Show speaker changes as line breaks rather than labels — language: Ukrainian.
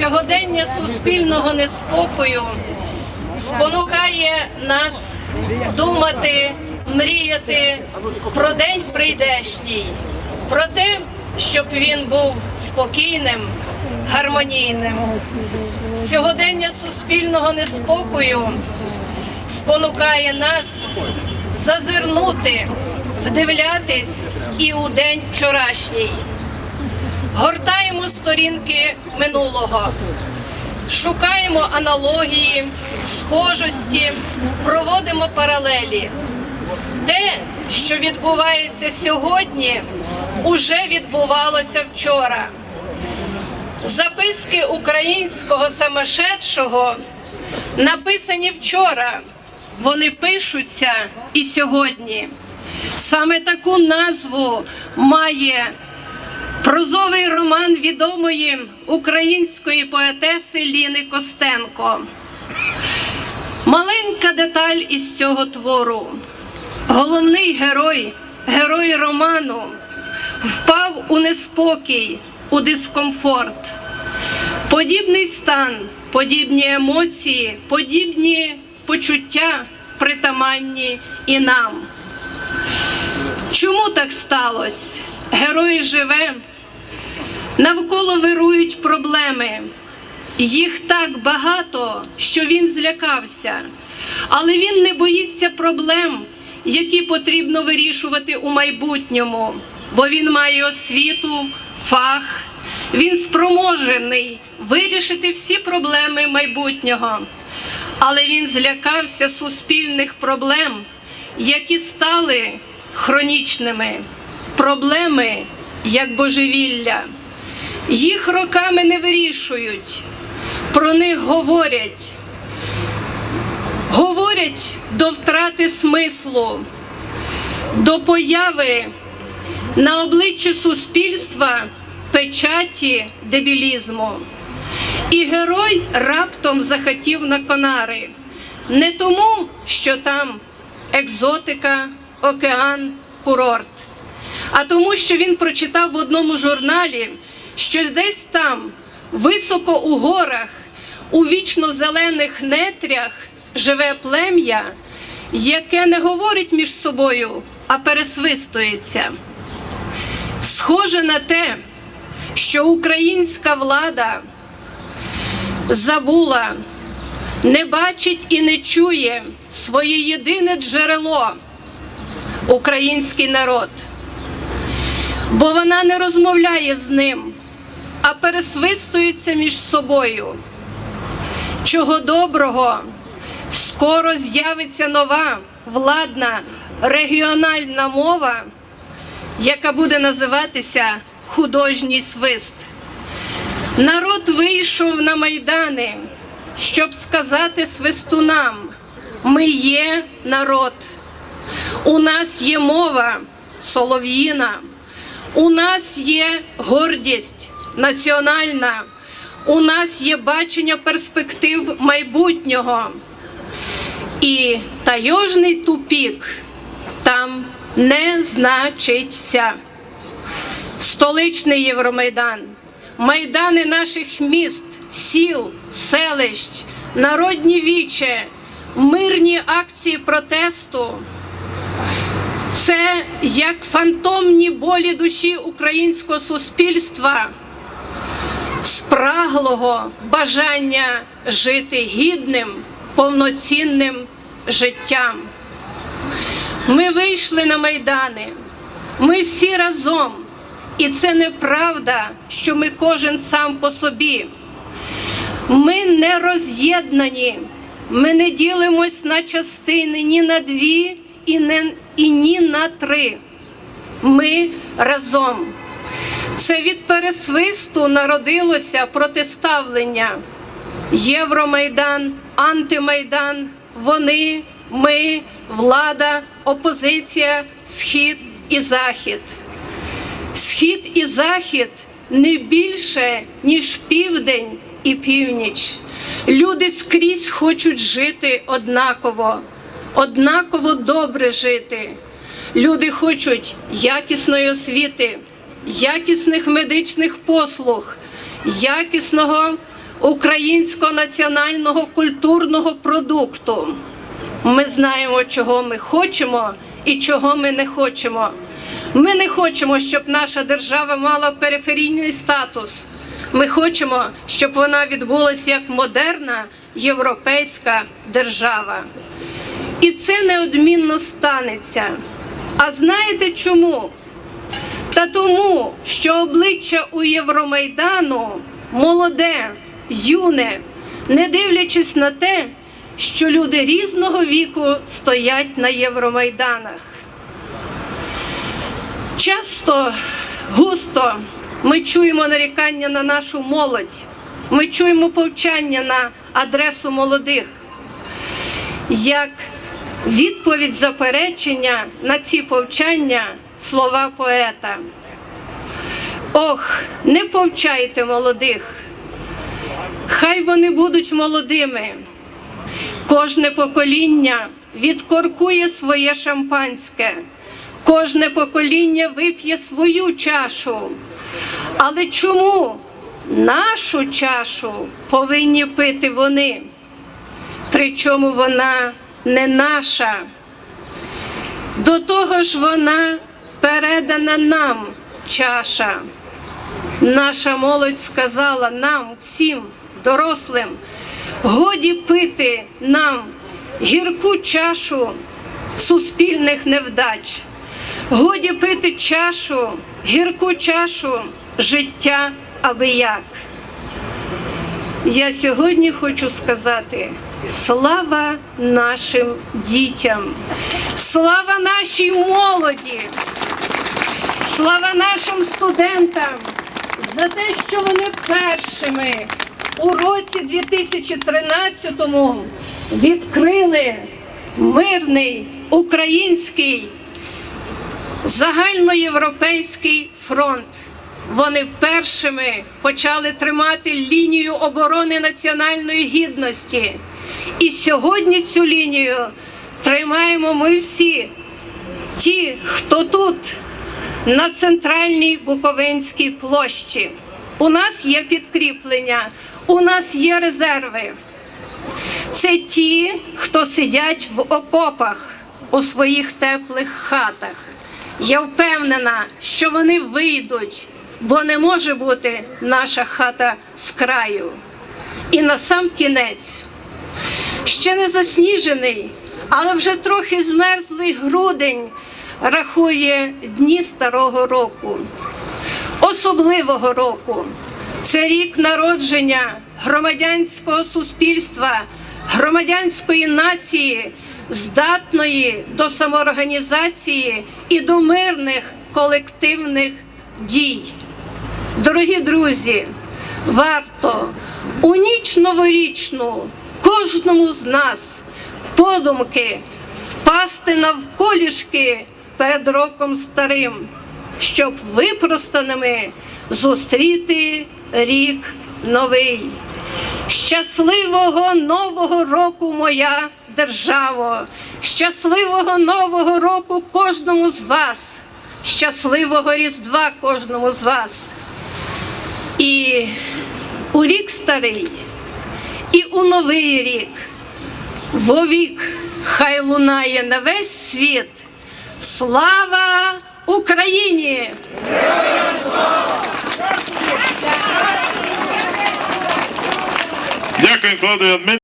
Сьогодення суспільного неспокою спонукає нас думати, мріяти про день прийдешній, про те, щоб він був спокійним, гармонійним. Сьогодення суспільного неспокою спонукає нас зазирнути, вдивлятись і у день вчорашній. Гортаємо сторінки минулого, шукаємо аналогії, схожості, проводимо паралелі. Те, що відбувається сьогодні, уже відбувалося вчора. Записки українського самошедшого написані вчора. Вони пишуться і сьогодні. Саме таку назву має прозовий роман відомої української поетеси Ліни Костенко. Маленька деталь із цього твору. Головний герой, герой роману, впав у неспокій, у дискомфорт. Подібний стан, подібні емоції, подібні почуття притаманні і нам. Чому так сталося? Герой живе, навколо вирують проблеми. Їх так багато, що він злякався, але він не боїться проблем, які потрібно вирішувати у майбутньому, бо він має освіту, фах, він спроможений вирішити всі проблеми майбутнього. Але він злякався суспільних проблем, які стали хронічними. Проблеми як божевілля. Їх роками не вирішують, про них говорять. Говорять до втрати смислу, до появи на обличчі суспільства печаті дебілізму. І герой раптом захотів на конари. Не тому, що там екзотика, океан, курорт, а тому, що він прочитав в одному журналі, що десь там, високо у горах, у вічно зелених нетрях живе плем'я, яке не говорить між собою, а пересвистується. Схоже на те, що українська влада забула, не бачить і не чує своє єдине джерело український народ, бо вона не розмовляє з ним, а пересвистується між собою. Чого доброго, скоро з'явиться нова владна регіональна мова, яка буде називатися художній свист. Народ вийшов на майдани, щоб сказати свистунам: ми є народ, у нас є мова солов'їна, у нас є гордість національна, у нас є бачення перспектив майбутнього. І тайожний тупік там не значиться. Столичний Євромайдан, майдани наших міст, сіл, селищ, народні віче, мирні акції протесту. Це як фантомні болі душі українського суспільства, спраглого бажання жити гідним, повноцінним життям. Ми вийшли на майдани, ми всі разом. І це неправда, що ми кожен сам по собі. Ми не роз'єднані, ми не ділимось на частини ні на дві, і, не, і ні на три. Ми разом. Це від пересвисту народилося протиставлення. Євромайдан, антимайдан, вони, ми, влада, опозиція, схід і захід. Схід і захід не більше, ніж південь і північ. Люди скрізь хочуть жити однаково, однаково добре жити. Люди хочуть якісної освіти, якісних медичних послуг, якісного українського національного культурного продукту. Ми знаємо, чого ми хочемо і чого ми не хочемо. Ми не хочемо, щоб наша держава мала периферійний статус. Ми хочемо, щоб вона відбулася як модерна європейська держава. І це неодмінно станеться. А знаєте чому? Та тому, що обличчя у Євромайдану молоде, юне, не дивлячись на те, що люди різного віку стоять на Євромайданах. Часто, густо ми чуємо нарікання на нашу молодь, ми чуємо повчання на адресу молодих. Як відповідь заперечення на ці повчання слова поета. Ох, не повчайте молодих, хай вони будуть молодими. Кожне покоління відкоркує своє шампанське, кожне покоління вип'є свою чашу. Але чому нашу чашу повинні пити вони? Причому вона не наша. До того ж вона передана нам чаша. Наша молодь сказала нам, всім дорослим, годі пити нам гірку чашу суспільних невдач, годі пити чашу, гірку чашу життя аби як. Я сьогодні хочу сказати слава нашим дітям, слава нашій молоді, слава нашим студентам за те, що вони першими у році 2013 відкрили мирний український загальноєвропейський фронт. Вони першими почали тримати лінію оборони національної гідності. І сьогодні цю лінію тримаємо ми всі, ті, хто тут, на центральній Буковинській площі. У нас є підкріплення, у нас є резерви. Це ті, хто сидять в окопах у своїх теплих хатах. Я впевнена, що вони вийдуть, бо не може бути наша хата з краю. І на сам кінець ще не засніжений, але вже трохи змерзлий грудень рахує дні старого року, особливого року. Це рік народження громадянського суспільства, громадянської нації, здатної до самоорганізації і до мирних колективних дій. Дорогі друзі, варто у ніч новорічну кожному з нас подумки впасти навколішки перед роком старим, щоб випростаними зустріти рік новий. Щасливого нового року, моя державо! Щасливого нового року кожному з вас! Щасливого Різдва кожному з вас! І у рік старий, і у новий рік, вовік хай лунає на весь світ. Слава Україні!
Дякую, Клавдія Дмитрівна.